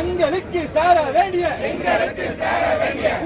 எங்களுக்கு சேர வேண்டிய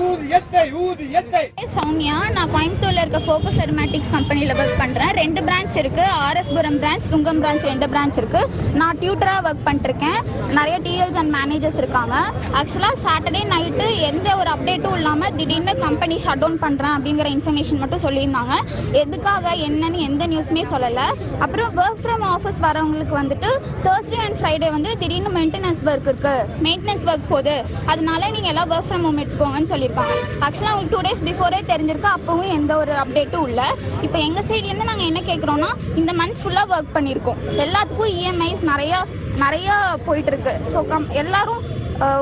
ஊதியத்தை ஊதியத்தை. சௌமியா நான் கோயம்புத்தூர்ல இருக்க ஃபோக்கஸ் அரோமேட்டிக்ஸ் கம்பெனியில் ஒர்க் பண்ணுறேன் ரெண்டு பிரான்ச் இருக்கு. ஆர்எஸ்புரம் பிரான்ச் சுங்கம் பிரான்ச் ரெண்டு பிரான்ச் இருக்கு. நான் டியூட்டராக ஒர்க் பண்ணிருக்கேன் நிறைய டிஎல்ஸ் அண்ட் மேனேஜர்ஸ் இருக்காங்க. ஆக்சுவலாக சாட்டர்டே நைட்டு எந்த ஒரு அப்டேட்டும் திடீர்னு கம்பெனி ஷட் டவுன் பண்ணுறேன் அப்படிங்கிற இன்ஃபர்மேஷன் மட்டும் சொல்லியிருந்தாங்க. எதுக்காக என்னன்னு எந்த நியூஸுமே சொல்லலை. அப்புறம் ஒர்க் ஃப்ரம் ஆஃபீஸ் வரவங்களுக்கு வந்துட்டு தேர்ஸ்டே அண்ட் ஃப்ரைடே வந்து திடீர்னு மெயின்டெனன்ஸ் ஒர்க் இருக்குது மெயின்டெனன்ஸ் ஒர்க் போகுது. அதனால நீங்கள் எல்லாம் ஒர்க் ஃப்ரம் ஹோம் எடுத்துக்கோங்கன்னு சொல்லியிருக்காங்க. ஆக்சுவலாக அவங்களுக்கு டூ டேஸ் பிஃபோரே தெரிஞ்சிருக்கு. அப்பவும் எந்த ஒரு அப்டேட்டும் இல்லை. இப்போ எங்கள் சைட்லேருந்து நாங்கள் என்ன கேட்குறோன்னா இந்த மந்த் ஃபுல்லாக ஒர்க் பண்ணியிருக்கோம். எல்லாத்துக்கும் இஎம்ஐஸ் நிறையா நிறையா போயிட்டுருக்கு ஸோ கம் எல்லாரும்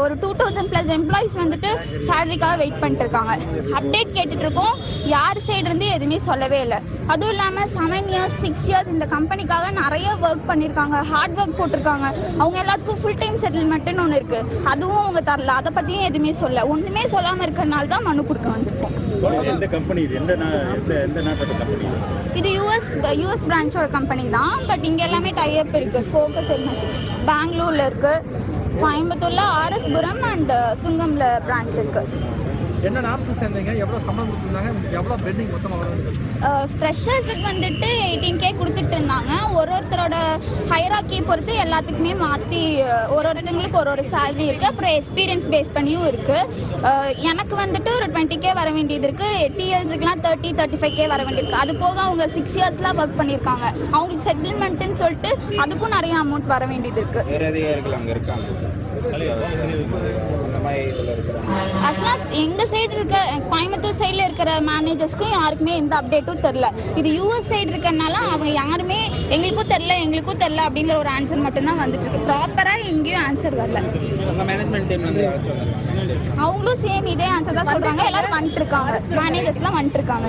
ஒரு டூ தௌசண்ட் ப்ளஸ் எம்ப்ளாயிஸ் வந்துட்டு சேலரிக்காக வெயிட் பண்ணிட்டு இருக்காங்க அப்டேட் கேட்டுட்டு இருக்கோம் யார் சைடு இருந்து எதுவுமே சொல்லவே இல்லை. அதுவும் இல்லாமல் செவன் இயர்ஸ் சிக்ஸ் இயர்ஸ் இந்த கம்பெனிக்காக நிறைய ஒர்க் பண்ணியிருக்காங்க ஹார்ட் ஒர்க் போட்டிருக்காங்க. அவங்க எல்லாத்துக்கும் ஃபுல் டைம் செட்டில்மெண்ட்டுன்னு ஒன்று இருக்குது அதுவும் அவங்க தரல. அதை பற்றியும் எதுவுமே சொல்ல ஒன்றுமே சொல்லாமல் இருக்கிறனால தான் மனு கொடுக்க வந்திருக்கோம். இது? யூஎஸ் யூஎஸ் பிரான்ச்சோட கம்பெனி தான். பட் இங்கே எல்லாமே டைப் இருக்குது ஃபோக்கஸ் பெங்களூரில் இருக்குது கோயம்புத்தூரில் ஆர்எஸ்புரம் அண்ட் சுங்கம்ல பிரான்ச் இருக்குது என்ன ஆப்ஷன் சேர்ந்தீங்க? எவ்வளோ சம்பளம் கொடுத்துருந்தாங்க? எவ்வளோ பெண்டிங் மொத்தமாக ஃப்ரெஷர்ஸுக்கு வந்துட்டு எயிட்டீன் கே கொடுத்துட்டு இருந்தாங்க. ஒரு ஒருத்தரோட ஹைராக்கி பொறுத்து எல்லாத்துக்குமே மாற்றி ஒரு ஒருத்தங்களுக்கு ஒரு ஒரு சேலரி இருக்குது அப்புறம் எக்ஸ்பீரியன்ஸ் பேஸ் பண்ணியும் இருக்குது எனக்கு வந்துட்டு ஒரு டுவெண்ட்டி கே வர வேண்டியது இருக்குது டிஎல்ஸுக்குலாம் தேர்ட்டி தேர்ட்டி ஃபைவ் கே வர வேண்டியிருக்கு. அது போக அவங்க சிக்ஸ் இயர்ஸ்லாம் ஒர்க் பண்ணியிருக்காங்க. அவங்களுக்கு செட்டில்மெண்ட்டுன்னு சொல்லிட்டு அதுக்கும் நிறைய அமௌண்ட் வர வேண்டியது இருக்குது எங்கள் சைடு இருக்க கோயம்புத்தூர் சைடில் இருக்கிற மேனேஜர்ஸ்க்கும் யாருக்குமே எந்த அப்டேட்டும் தெரில இது யூஎஸ் சைடு இருக்கறனால அவங்க யாருமே எங்களுக்கும் தெரில எங்களுக்கும் தெரில அப்படிங்கிற ஒரு ஆன்சர் மட்டும்தான் வந்துட்டு இருக்கு. ப்ராப்பராக எங்கேயும் ஆன்சர் வரல? அவங்களும் சேம் இதே ஆன்சர் தான் சொல்கிறாங்க எல்லாரும் வந்துட்டு இருக்காங்க மேனேஜர்ஸ்லாம் வந்துட்டு இருக்காங்க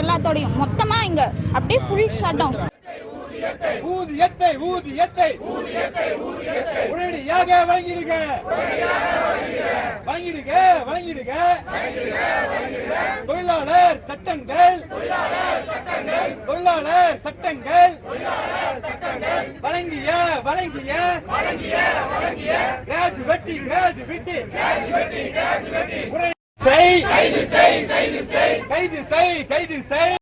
எல்லாத்தோடையும். மொத்தமாக இங்கே அப்படியே ஃபுல் ஷட் டவுன் ஊதியத்தை ஊதியத்தை உடனடியாக வாங்கிடுங்க. வாங்கிடுங்க வாங்கிடுங்க. தொழிலாளர் சட்டங்கள். தொழிலாளர் சட்டங்கள். வழங்கிய வழங்கிய. கிராஜுவெட்டி கிராஜுவெட்டி. கைது செய் கைது செய் கைது செய்.